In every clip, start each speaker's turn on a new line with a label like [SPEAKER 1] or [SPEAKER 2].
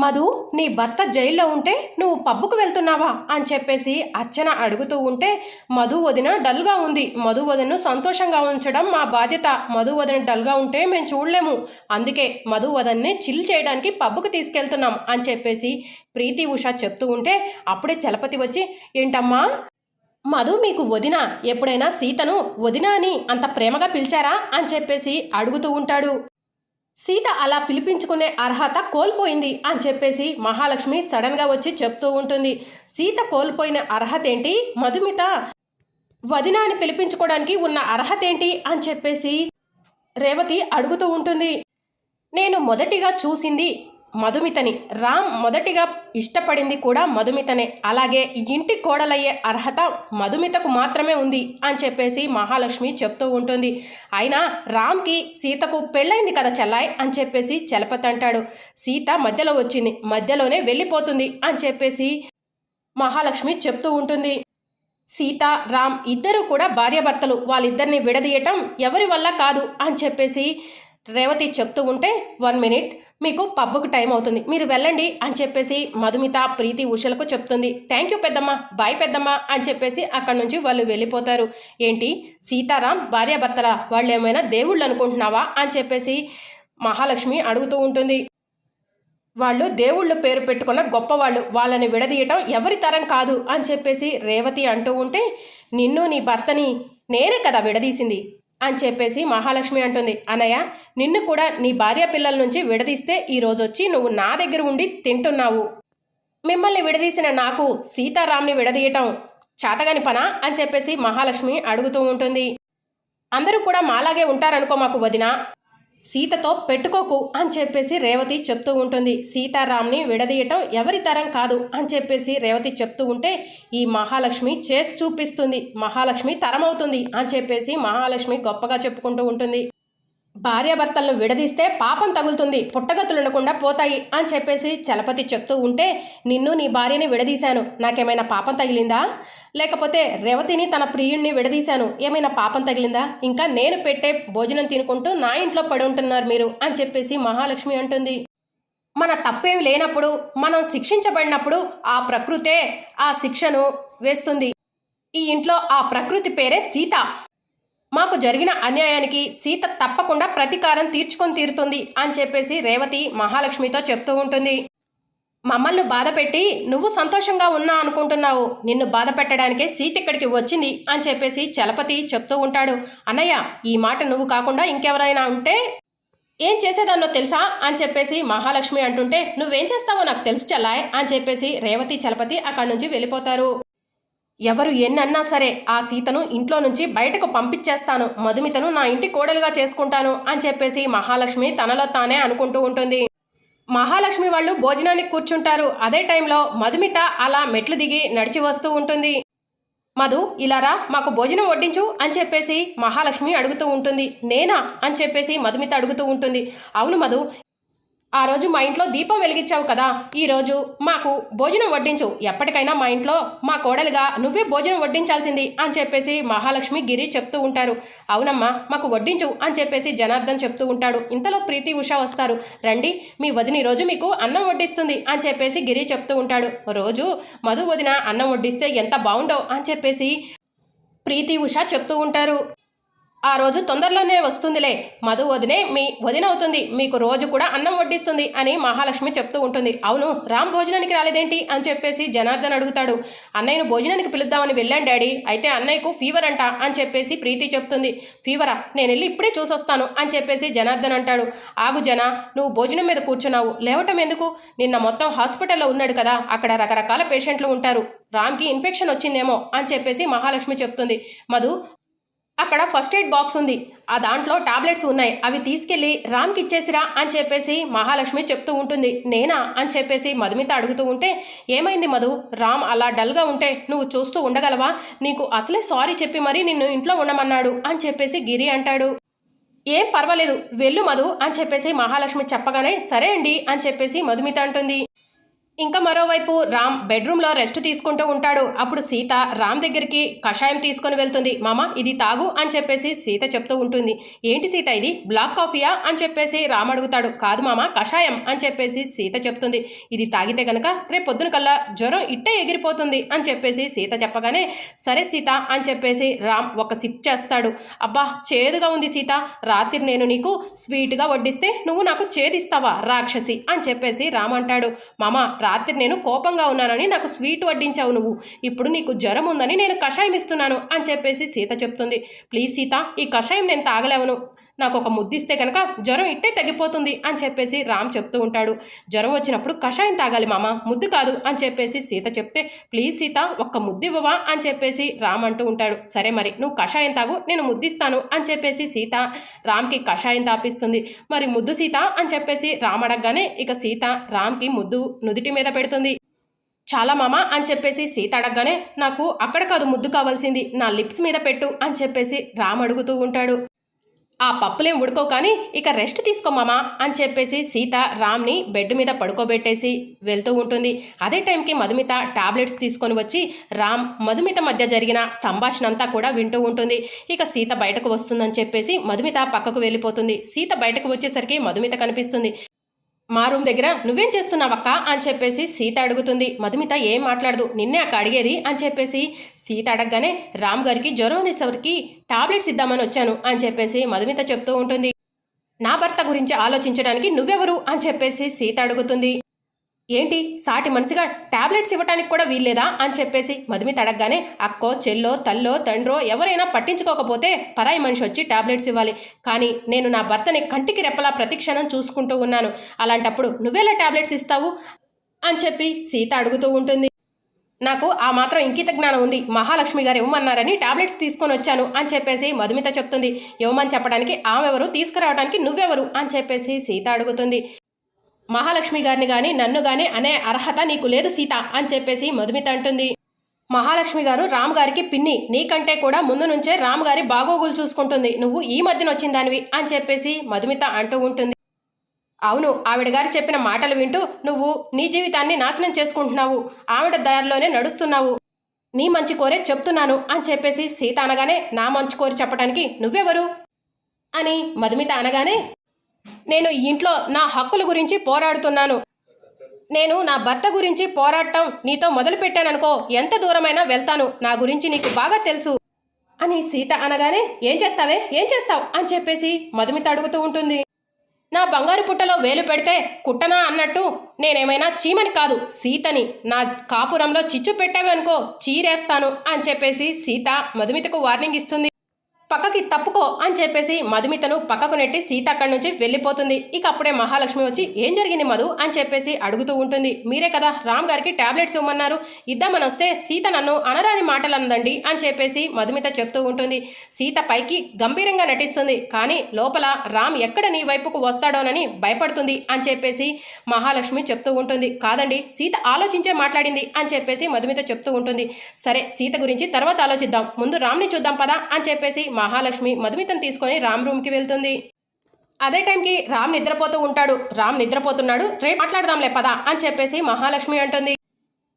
[SPEAKER 1] మధు నీ భర్త జైల్లో ఉంటే నువ్వు పబ్బుకు వెళ్తున్నావా? అని చెప్పేసి అర్చన అడుగుతూ ఉంటే మధు వదిన డల్గా ఉంది. మధు వదినను సంతోషంగా ఉంచడం మా బాధ్యత. మధు వదిన డల్గా ఉంటే మేము చూడలేము. అందుకే మధు వదన్ని చిల్ చేయడానికి పబ్బుకు తీసుకెళ్తున్నాం అని చెప్పేసి ప్రీతి ఉష చెప్తూ ఉంటే అప్పుడే చలపతి వచ్చి ఏంటమ్మా? మధు మీకు వదిన? ఎప్పుడైనా సీతను వదిన అని అంత ప్రేమగా పిలిచారా? అని చెప్పేసి అడుగుతూ ఉంటాడు. సీత అలా పిలిపించుకునే అర్హత కోల్పోయింది అని చెప్పేసి మహాలక్ష్మి సడన్గా వచ్చి చెప్తూ ఉంటుంది. సీత కోల్పోయిన అర్హత ఏంటి? మధుమిత వదినాన్ని అని పిలిపించుకోవడానికి ఉన్న అర్హత ఏంటి? అని చెప్పేసి రేవతి అడుగుతూ ఉంటుంది. నేను మొదటిగా చూసింది మధుమితని. రామ్ మొదటిగా ఇష్టపడింది కూడా మధుమితనే. అలాగే ఇంటి కోడలయ్యే అర్హత మధుమితకు మాత్రమే ఉంది అని చెప్పేసి మహాలక్ష్మి చెప్తూ ఉంటుంది. అయినా రామ్కి సీతకు పెళ్ళైంది కదా చెల్లాయ్ అని చెప్పేసి చలపతి అంటాడు. సీత మధ్యలో వచ్చింది. మధ్యలోనే వెళ్ళిపోతుంది అని చెప్పేసి మహాలక్ష్మి చెప్తూ ఉంటుంది. సీత రామ్ ఇద్దరు కూడా భార్యాభర్తలు. వాళ్ళిద్దరిని విడదీయటం ఎవరి వల్ల కాదు అని చెప్పేసి రేవతి చెప్తూ ఉంటే వన్ మినిట్. మీకు పబ్బుకు టైం అవుతుంది. మీరు వెళ్ళండి అని చెప్పేసి మధుమిత ప్రీతి ఉషలకు చెప్తుంది. థ్యాంక్ యూ పెద్దమ్మ. బాయ్ పెద్దమ్మ అని చెప్పేసి అక్కడి నుంచి వాళ్ళు వెళ్ళిపోతారు. ఏంటి? సీతారాం భార్యాభర్తల వాళ్ళు ఏమైనా దేవుళ్ళు అనుకుంటున్నావా అని చెప్పేసి మహాలక్ష్మి అడుగుతూ ఉంటుంది. వాళ్ళు దేవుళ్ళు పేరు పెట్టుకున్న గొప్పవాళ్ళు. వాళ్ళని విడదీయటం ఎవరి తరం కాదు అని చెప్పేసి రేవతి అంటూ ఉంటే నిన్ను నీ భర్తని నేనే కదా విడదీసింది. అని చెప్పేసి మహాలక్ష్మి అంటుంది. అనయ్య నిన్ను కూడా నీ భార్య పిల్లల నుంచి విడదీస్తే ఈరోజు వచ్చి నువ్వు నా దగ్గర ఉండి తింటున్నావు. మిమ్మల్ని విడదీసిన నాకు సీతారాంని విడదీయటం చేతగాని పనా? అని చెప్పేసి మహాలక్ష్మి అడుగుతూ ఉంటుంది. అందరూ కూడా మాలాగే ఉంటారనుకో మాకు వదిన. సీతతో పెట్టుకోకు అని చెప్పేసి రేవతి చెప్తూ ఉంటుంది. సీతారాంని విడదీయటం ఎవరి తరం కాదు అని చెప్పేసి రేవతి చెప్తూ ఉంటే ఈ మహాలక్ష్మి చేసి చూపిస్తుంది. మహాలక్ష్మి తరం అవుతుంది అని చెప్పేసి మహాలక్ష్మి గొప్పగా చెప్పుకుంటూ ఉంటుంది. భార్యాభర్తలను విడదీస్తే పాపం తగులుతుంది పుట్టగతులు ఉండకుండా పోతాయి అని చెప్పేసి చలపతి చెప్తూ ఉంటే నిన్ను నీ భార్యని విడదీశాను. నాకేమైనా పాపం తగిలిందా? లేకపోతే రేవతిని తన ప్రియుణ్ణి విడదీశాను. ఏమైనా పాపం తగిలిందా? ఇంకా నేను పెట్టే భోజనం తినుకుంటూ నా ఇంట్లో పడి ఉంటున్నారు మీరు అని చెప్పేసి మహాలక్ష్మి అంటుంది. మన తప్పేమి లేనప్పుడు మనం శిక్షించబడినప్పుడు ఆ ప్రకృతే ఆ శిక్షను వేస్తుంది. ఈ ఇంట్లో ఆ ప్రకృతి పేరే సీత. మాకు జరిగిన అన్యాయానికి సీత తప్పకుండా ప్రతీకారం తీర్చుకొని తీరుతుంది అని చెప్పేసి రేవతి మహాలక్ష్మితో చెప్తూ ఉంటుంది. మమ్మల్ని బాధపెట్టి నువ్వు సంతోషంగా ఉన్నా అనుకుంటున్నావు. నిన్ను బాధ పెట్టడానికే సీత ఇక్కడికి వచ్చింది అని చెప్పేసి చలపతి చెప్తూ ఉంటాడు. అన్నయ్య ఈ మాట నువ్వు కాకుండా ఇంకెవరైనా ఉంటే ఏం చేసేదాన్నో తెలుసా అని చెప్పేసి మహాలక్ష్మి అంటుంటే నువ్వేం చేస్తావో నాకు తెలుసు చల్లాయ్ అని చెప్పేసి రేవతి చలపతి అక్కడి నుంచి వెళ్ళిపోతారు. ఎవరు ఎన్నన్నా సరే ఆ సీతను ఇంట్లో నుంచి బయటకు పంపించేస్తాను. మధుమితను నా ఇంటి కోడలుగా చేసుకుంటాను అని చెప్పేసి మహాలక్ష్మి తనలో తానే అనుకుంటూ ఉంటుంది. మహాలక్ష్మి వాళ్ళు భోజనానికి కూర్చుంటారు. అదే టైంలో మధుమిత అలా మెట్లు దిగి నడిచి వస్తూ ఉంటుంది. మధు ఇలారా మాకు భోజనం వడ్డించు అని చెప్పేసి మహాలక్ష్మి అడుగుతూ ఉంటుంది. నేనా? అని చెప్పేసి మధుమిత అడుగుతూ ఉంటుంది. అవును మధు ఆ రోజు మా ఇంట్లో దీపం వెలిగించావు కదా. ఈరోజు మాకు భోజనం వడ్డించు. ఎప్పటికైనా మా ఇంట్లో మా కోడలుగా నువ్వే భోజనం వడ్డించాల్సింది అని చెప్పేసి మహాలక్ష్మి గిరి చెప్తూ ఉంటారు. అవునమ్మా మాకు వడ్డించు అని చెప్పేసి జనార్దన్ చెప్తూ ఉంటాడు. ఇంతలో ప్రీతి ఉష వస్తారు. రండి మీ వదిన రోజు మీకు అన్నం వడ్డిస్తుంది అని చెప్పేసి గిరి చెప్తూ ఉంటాడు. రోజు మధు వదిన అన్నం వడ్డిస్తే ఎంత బాగుండో అని చెప్పేసి ప్రీతి ఉష చెప్తూ ఉంటారు. ఆ రోజు తొందరలోనే వస్తుందిలే. మధు వదినే మీ వదిన అవుతుంది. మీకు రోజు కూడా అన్నం వడ్డిస్తుంది అని మహాలక్ష్మి చెప్తూ ఉంటుంది. అవును రామ్ భోజనానికి రాలేదేంటి అని చెప్పేసి జనార్దన్ అడుగుతాడు. అన్నయ్యను భోజనానికి పిలుద్దామని వెళ్ళాను డాడీ. అయితే అన్నయ్యకు ఫీవర్ అంట అని చెప్పేసి ప్రీతి చెప్తుంది. ఫీవరా నేను వెళ్ళి ఇప్పుడే చూసొస్తాను అని చెప్పేసి జనార్దన్ అంటాడు. ఆగు జన నువ్వు భోజనం మీద కూర్చున్నావు. లేవటం ఎందుకు? నిన్న మొత్తం హాస్పిటల్లో ఉన్నాడు కదా. అక్కడ రకరకాల పేషెంట్లు ఉంటారు. రామ్కి ఇన్ఫెక్షన్ వచ్చిందేమో అని చెప్పేసి మహాలక్ష్మి చెప్తుంది. మధు అక్కడ ఫస్ట్ ఎయిడ్ బాక్స్ ఉంది. ఆ దాంట్లో టాబ్లెట్స్ ఉన్నాయి. అవి తీసుకెళ్ళి రామ్కి ఇచ్చేసిరా అని చెప్పేసి మహాలక్ష్మి చెప్తూ ఉంటుంది. నేనా అని చెప్పేసి మధుమిత అడుగుతూ ఉంటే ఏమైంది మధు? రామ్ అలా డల్గా ఉంటే నువ్వు చూస్తూ ఉండగలవా? నీకు అసలే సారీ చెప్పి మరీ నిన్ను ఇంట్లో ఉండమన్నాడు అని చెప్పేసి గిరి అంటాడు. ఏం పర్వాలేదు వెళ్ళు మధు అని చెప్పేసి మహాలక్ష్మి చెప్పగానే సరే అండి అని చెప్పేసి మధుమిత అంటుంది. ఇంకా మరోవైపు రామ్ బెడ్రూమ్లో రెస్ట్ తీసుకుంటూ ఉంటాడు. అప్పుడు సీత రామ్ దగ్గరికి కషాయం తీసుకొని వెళ్తుంది. మామ ఇది తాగు అని చెప్పేసి సీత చెప్తూ ఉంటుంది. ఏంటి సీత ఇది? బ్లాక్ కాఫీయా? అని చెప్పేసి రామ్ అడుగుతాడు. కాదు మామ కషాయం అని చెప్పేసి సీత చెప్తుంది. ఇది తాగితే గనక రేపు పొద్దున కల్లా జ్వరం ఇట్టే ఎగిరిపోతుంది అని చెప్పేసి సీత చెప్పగానే సరే సీత అని చెప్పేసి రామ్ ఒక సిప్ చేస్తాడు. అబ్బా చేదుగా ఉంది సీత. రాత్రి నేను నీకు స్వీట్గా వడ్డిస్తే నువ్వు నాకు చేదిస్తావా రాక్షసి? అని చెప్పేసి రామ్ అంటాడు. మామ రాత్రి నేను కోపంగా ఉన్నానని నాకు స్వీట్ వడ్డించావు నువ్వు. ఇప్పుడు నీకు జ్వరం ఉందని నేను కషాయం ఇస్తున్నాను అని చెప్పేసి సీత చెప్తుంది. ప్లీజ్ సీత ఈ కషాయం నేను తాగలేవను. నాకు ఒక ముద్దిస్తే కనుక జ్వరం ఇట్టే తగ్గిపోతుంది అని చెప్పేసి రామ్ చెప్తూ ఉంటాడు. జ్వరం వచ్చినప్పుడు కషాయం తాగాలి మామ ముద్దు కాదు అని చెప్పేసి సీత చెప్తే ప్లీజ్ సీత ఒక్క ముద్దు ఇవ్వవా? అని చెప్పేసి రామ్ అంటూ ఉంటాడు. సరే మరి నువ్వు కషాయం తాగు నేను ముద్దిస్తాను అని చెప్పేసి సీత రామ్కి కషాయం తాపిస్తుంది. మరి ముద్దు సీత? అని చెప్పేసి రామ్ అడగగానే ఇక సీత రామ్కి ముద్దు నుదిటి మీద పెడుతుంది. చాలా మామ అని చెప్పేసి సీత అడగగానే నాకు అక్కడ కాదు ముద్దు కావాల్సింది నా లిప్స్ మీద పెట్టు అని చెప్పేసి రామ్ అడుగుతూ ఉంటాడు. ఆ పప్పులేం ఉడుకో కానీ ఇక రెస్ట్ తీసుకో మామా అని చెప్పేసి సీత రామ్ని బెడ్ మీద పడుకోబెట్టేసి వెళ్తూ ఉంటుంది. అదే టైంకి మధుమిత టాబ్లెట్స్ తీసుకొని వచ్చి రామ్ మధుమిత మధ్య జరిగిన సంభాషణ అంతా కూడా వింటూ ఉంటుంది. ఇక సీత బయటకు వస్తుందని చెప్పేసి మధుమిత పక్కకు వెళ్ళిపోతుంది. సీత బయటకు వచ్చేసరికి మధుమిత కనిపిస్తుంది. మా రూమ్ దగ్గర నువ్వేం చేస్తున్నావక్క? అని చెప్పేసి సీత అడుగుతుంది. మధుమిత ఏం మాట్లాడదు. నిన్నే అక్క అడిగేది అని చెప్పేసి సీత అడగగానే రామ్ గారికి జ్వరం అనేసరికి టాబ్లెట్స్ ఇద్దామని వచ్చాను అని చెప్పేసి మధుమిత చెప్తూ ఉంటుంది. నా భర్త గురించి ఆలోచించడానికి నువ్వెవరు? అని చెప్పేసి సీత అడుగుతుంది. ఏంటి? సాటి మనిషిగా టాబ్లెట్స్ ఇవ్వడానికి కూడా వీల్లేదా? అని చెప్పేసి మధుమిత అడగగానే అక్కో చెల్లో తల్లో తండ్రో ఎవరైనా పట్టించుకోకపోతే పరాయి మనిషి వచ్చి టాబ్లెట్స్ ఇవ్వాలి. కానీ నేను నా భర్తని కంటికి రెప్పలా ప్రతిక్షణం చూసుకుంటూ ఉన్నాను. అలాంటప్పుడు నువ్వెలా టాబ్లెట్స్ ఇస్తావు? అని చెప్పి సీత అడుగుతూ ఉంటుంది. నాకు ఆ మాత్రం ఇంకిత జ్ఞానం ఉంది. మహాలక్ష్మి గారు ఇవ్వమన్నారని టాబ్లెట్స్ తీసుకొని వచ్చాను అని చెప్పేసి మధుమిత చెప్తుంది. ఇవ్వమని చెప్పడానికి ఆమెవరు? తీసుకురావడానికి నువ్వెవరు? అని చెప్పేసి సీత అడుగుతుంది. మహాలక్ష్మి గారిని కానీ నన్ను కానీ అనే అర్హత నీకు లేదు సీత అని చెప్పేసి మధుమిత అంటుంది. మహాలక్ష్మి గారు రామ్ గారికి పిన్ని. నీకంటే కూడా ముందు నుంచే రామ్ గారి బాగోగులు చూసుకుంటుంది. నువ్వు ఈ మధ్యన వచ్చిన దానివి అని చెప్పేసి మధుమిత అంటూ ఉంటుంది. అవును ఆవిడ గారు చెప్పిన మాటలు వింటూ నువ్వు నీ జీవితాన్ని నాశనం చేసుకుంటున్నావు. ఆవిడ దారిలోనే నడుస్తున్నావు. నీ మంచి కోరే చెప్తున్నాను అని చెప్పేసి సీత అనగానే నా మంచి కోరి చెప్పడానికి నువ్వెవరు? అని మధుమిత అనగానే నేను ఈ ఇంట్లో నా హక్కుల గురించి పోరాడుతున్నాను. నేను నా భర్త గురించి పోరాడటం నీతో మొదలుపెట్టాననుకో ఎంత దూరమైనా వెళ్తాను. నా గురించి నీకు బాగా తెలుసు. అని సీత అనగానే ఏం చేస్తావే? ఏం చేస్తావు? అని చెప్పేసి మధుమిత అడుగుతూ ఉంటుంది. నా బంగారు పుట్టలో వేలు పెడితే కుట్టనా? అన్నట్టు నేనేమైనా చీమని కాదు సీతని. నా కాపురంలో చిచ్చు పెట్టావనుకో చీరేస్తాను. అని చెప్పేసి సీత మధుమితకు వార్నింగ్ ఇస్తుంది. పక్కకి తప్పుకో అని చెప్పేసి మధుమితను పక్కకు నెట్టి సీత అక్కడి నుంచి వెళ్ళిపోతుంది. ఇక అప్పుడే మహాలక్ష్మి వచ్చి ఏం జరిగింది మధు? అని చెప్పేసి అడుగుతూ ఉంటుంది. మీరే కదా రామ్ గారికి టాబ్లెట్స్ ఇవ్వమన్నారు. ఇద్దామని వస్తే సీత నన్ను అనరాని మాటలు అందండి అని చెప్పేసి మధుమిత చెప్తూ ఉంటుంది. సీత పైకి గంభీరంగా నటిస్తుంది. కానీ లోపల రామ్ ఎక్కడ నీ వైపుకు వస్తాడోనని భయపడుతుంది అని చెప్పేసి మహాలక్ష్మి చెప్తూ ఉంటుంది. కాదండి సీత ఆలోచించే మాట్లాడింది అని చెప్పేసి మధుమిత చెప్తూ ఉంటుంది. సరే సీత గురించి తర్వాత ఆలోచిద్దాం. ముందు రామ్ని చూద్దాం పదా అని చెప్పేసి మహాలక్ష్మి మధుమితను తీసుకొని రామ్ రూమ్కి వెళ్తుంది. అదే టైంకి రామ్ నిద్రపోతూ ఉంటాడు. రామ్ నిద్రపోతున్నాడు. రేపు మాట్లాడదాంలే పదా అని చెప్పేసి మహాలక్ష్మి అంటుంది.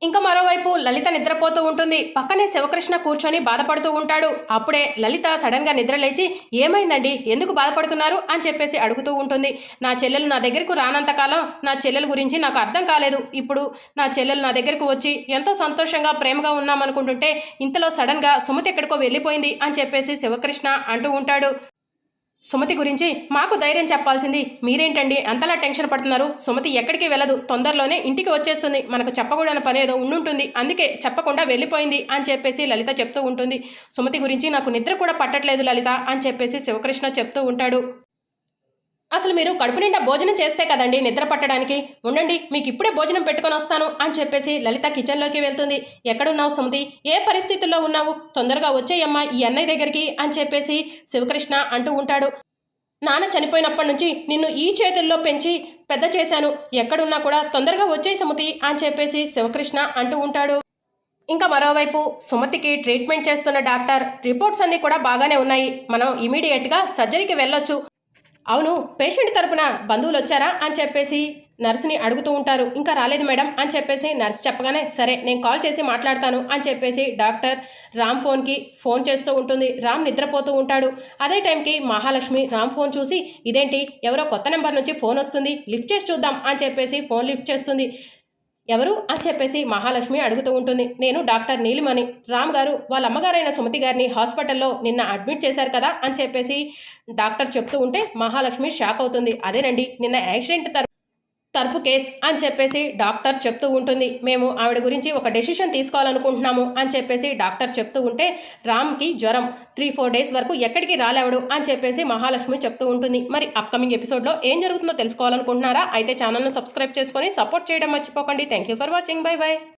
[SPEAKER 1] ఇంకా మరోవైపు లలిత నిద్రపోతూ ఉంటుంది. పక్కనే శివకృష్ణ కూర్చొని బాధపడుతూ ఉంటాడు. అప్పుడే లలిత సడన్గా నిద్రలేచి ఏమైందండి? ఎందుకు బాధపడుతున్నారు? అని చెప్పేసి అడుగుతూ ఉంటుంది. నా చెల్లెలు నా దగ్గరకు రానంతకాలం నా చెల్లెల గురించి నాకు అర్థం కాలేదు. ఇప్పుడు నా చెల్లెలు నా దగ్గరకు వచ్చి ఎంతో సంతోషంగా ప్రేమగా ఉన్నామనుకుంటుంటే ఇంతలో సడన్గా సుమతి ఎక్కడికో వెళ్ళిపోయింది అని చెప్పేసి శివకృష్ణ అంటూ ఉంటాడు. సుమతి గురించి మాకు ధైర్యం చెప్పాల్సింది మీరేంటండి? అంతలా టెన్షన్ పడుతున్నారు. సుమతి ఎక్కడికి వెళ్ళదు. తొందరలోనే ఇంటికి వచ్చేస్తుంది. మనకు చెప్పకూడని పని ఏదో ఉండుంటుంది. అందుకే చెప్పకుండా వెళ్ళిపోయింది అని చెప్పేసి లలిత చెప్తూ ఉంటుంది. సుమతి గురించి నాకు నిద్ర కూడా పట్టట్లేదు లలిత అని చెప్పేసి శివకృష్ణ చెప్తూ ఉంటాడు. అసలు మీరు కడుపు నిండా భోజనం చేస్తే కదండి నిద్ర పట్టడానికి? ఉండండి మీకు ఇప్పుడే భోజనం పెట్టుకొని వస్తాను అని చెప్పేసి లలిత కిచెన్లోకి వెళ్తుంది. ఎక్కడున్నావు సుమతి? ఏ పరిస్థితుల్లో ఉన్నావు? తొందరగా వచ్చేయమ్మా ఈ అన్నయ్య దగ్గరికి అని చెప్పేసి శివకృష్ణ అంటూ ఉంటాడు. నాన్న చనిపోయినప్పటి నుంచి నిన్ను ఈ చేతుల్లో పెంచి పెద్ద చేశాను. ఎక్కడున్నా కూడా తొందరగా వచ్చే సుమతి అని చెప్పేసి శివకృష్ణ అంటూ ఉంటాడు. ఇంకా మరోవైపు సుమతికి ట్రీట్మెంట్ చేస్తున్న డాక్టర్ రిపోర్ట్స్ అన్నీ కూడా బాగానే ఉన్నాయి. మనం ఇమీడియట్గా సర్జరీకి వెళ్ళొచ్చు. అవును పేషెంట్ తరపున బంధువులు వచ్చారా అని చెప్పేసి నర్సుని అడుగుతూ ఉంటారు. ఇంకా రాలేదు మేడం అని చెప్పేసి నర్స్ చెప్పగానే సరే నేను కాల్ చేసి మాట్లాడతాను అని చెప్పేసి డాక్టర్ రామ్ ఫోన్కి ఫోన్ చేస్తూ ఉంటుంది. రామ్ నిద్రపోతూ ఉంటాడు. అదే టైంకి మహాలక్ష్మి రామ్ ఫోన్ చూసి ఇదేంటి ఎవరో కొత్త నెంబర్ నుంచి ఫోన్ వస్తుంది లిఫ్ట్ చేసి చూద్దాం అని చెప్పేసి ఫోన్ లిఫ్ట్ చేస్తుంది. ఎవరు అని చెప్పేసి మహాలక్ష్మి అడుగుతూ ఉంటుంది. నేను డాక్టర్ నీలిమణి. రామ్ గారు వాళ్ళ అమ్మగారైన సుమతి గారిని హాస్పిటల్లో నిన్న అడ్మిట్ చేశారు కదా అని చెప్పేసి డాక్టర్ చెప్తూ ఉంటే మహాలక్ష్మి షాక్ అవుతుంది. అదేనండి నిన్న యాక్సిడెంట్ తర తరపు కేస్ అని చెప్పేసి డాక్టర్ చెప్తూ ఉంటుంది. మేము ఆవిడ గురించి ఒక డెసిషన్ తీసుకోవాలనుకుంటున్నాము అని చెప్పేసి డాక్టర్ చెప్తూ ఉంటే రామ్కి జ్వరం. త్రీ ఫోర్ డేస్ వరకు ఎక్కడికి రాలేవడు అని చెప్పేసి మహాలక్ష్మి చెప్తూ ఉంటుంది. మరి అప్కమింగ్ ఎపిసోడ్లో ఏం జరుగుతుందో తెలుసుకోవాలనుకుంటున్నారా? అయితే ఛానల్ను సబ్స్క్రైబ్ చేసుకొని సపోర్ట్ చేయడం మర్చిపోకండి. Thank you for watching. Bye bye.